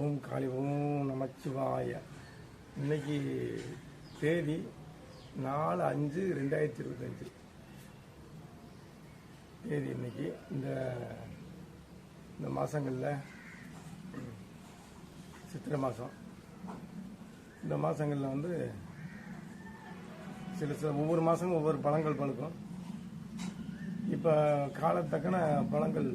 ஓம் காளி ஓம் நமச்சிவாய. இன்னைக்கு தேதி நாலு அஞ்சு ரெண்டாயிரத்தி இருபத்தஞ்சு. தேதி இன்னைக்கு. இந்த இந்த மாதங்களில் சித்திரை மாதம் இந்த மாதங்களில் வந்து சில சில ஒவ்வொரு மாதமும் ஒவ்வொரு பழங்கள் பழுக்கும். இப்போ காலத்தக்கன பழங்கள்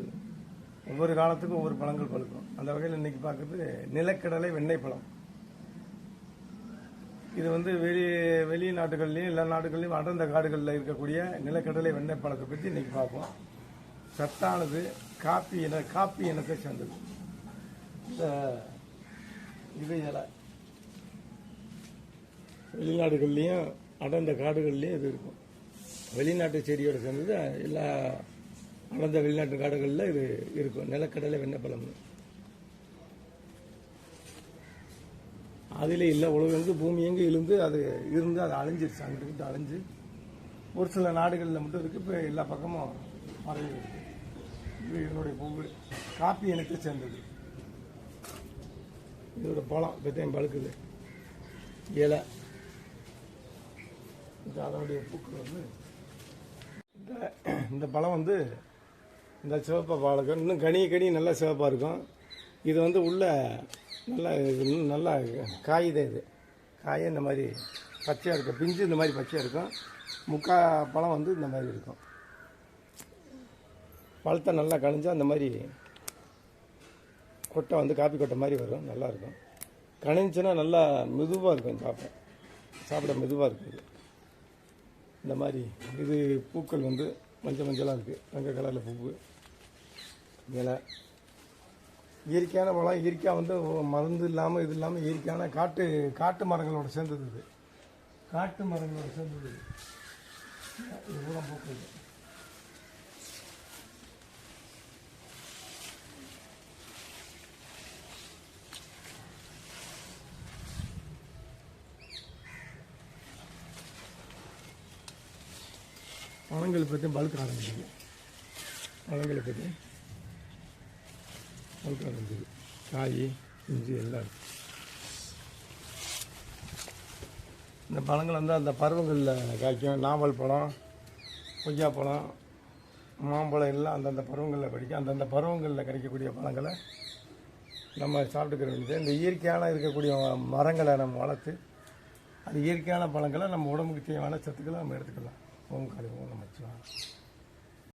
ஒவ்வொரு காலத்துக்கும் ஒவ்வொரு பழங்கள் பழுக்கும். அந்த வகையில் இன்னைக்கு பார்க்குறது நிலக்கடலை வெண்ணெய் பழம். இது வந்து வெளி வெளிநாடுகள்லையும் எல்லா நாடுகள்லையும் அடர்ந்த காடுகளில் இருக்கக்கூடிய நிலக்கடலை வெண்ணெய் பழத்தை பற்றி இன்னைக்கு பார்ப்போம். சத்தானது காப்பி இன காப்பி இனத்தை சேர்ந்தது. இந்த இது இலை. வெளிநாடுகள்லையும் அடர்ந்த காடுகள்லையும் இது இருக்கும். வெளிநாட்டு செடியோடு சேர்ந்தது எல்லா அடர்ந்த வெளிநாட்டு காடுகளில் இது இருக்கும். நிலக்கடலை வெண்ணப்பழம். அதில் இல்லை உலகெங்கு பூமி எங்கே இழுந்து அது இருந்து அது அழிஞ்சிருச்சு. அங்கிட்டு அழிஞ்சு ஒரு சில நாடுகளில் மட்டும் இருக்குது இப்போ எல்லா பக்கமும் மறைவு இருக்கு. இது இதனுடைய பூவு காப்பி இனத்தை சேர்ந்தது. இதோட பழம் பெத்தையும் பழுக்குது. இலை. இது அதனுடைய பூக்கள் வந்து இந்த இந்த பழம் வந்து இந்த சிவப்பாக பாலகம் இன்னும் கனி கனி நல்லா சிவப்பாக இருக்கும். இது வந்து உள்ள நல்லா இது இன்னும் நல்லா தான் இது. காய இந்த மாதிரி பச்சையாக இருக்கும். பிஞ்சு இந்த மாதிரி பச்சையாக இருக்கும். முக்கா பழம் வந்து இந்த மாதிரி இருக்கும். பழத்தை நல்லா கழிஞ்சா அந்த மாதிரி கொட்டை வந்து காப்பி கொட்டை மாதிரி வரும். நல்லாயிருக்கும் கணிஞ்சுன்னா நல்லா மெதுவாக இருக்கும் சாப்பிட. சாப்பிட மெதுவாக இருக்கும் இது. இந்த மாதிரி இது பூக்கள் வந்து மஞ்சள் மஞ்சளாக இருக்குது தங்க கலரில் பூவு இலை இயற்கையான பழம் இயற்கையாக வந்து மருந்து இல்லாமல் இது இல்லாமல் இயற்கையான காட்டு காட்டு மரங்களோட சேர்ந்தது இது. காட்டு மரங்களோட சேர்ந்தது இது. இது பூரா பூக்கள் பழங்களை பற்றி பழுக்க ஆரம்பிச்சிங்க பழங்களை பற்றி பழுக்க இருந்தது காய் இஞ்சி எல்லாம். இந்த பழங்கள் வந்து அந்த பருவங்களில் காய்க்கும். நாவல் பழம் கொய்யா பழம் மாம்பழம் எல்லாம் அந்தந்த பருவங்களில் படிக்கும் அந்தந்த பருவங்களில் கிடைக்கக்கூடிய பழங்களை நம்ம சாப்பிட்டுக்கிற வேண்டியது. இந்த இயற்கையான இருக்கக்கூடிய மரங்களை நம்ம வளர்த்து அது இயற்கையான பழங்களை நம்ம உடம்புக்கு தேவையான சத்துக்களை நம்ம எடுத்துக்கலாம். ஓம் காலி நம்ம வச்சுக்கலாம்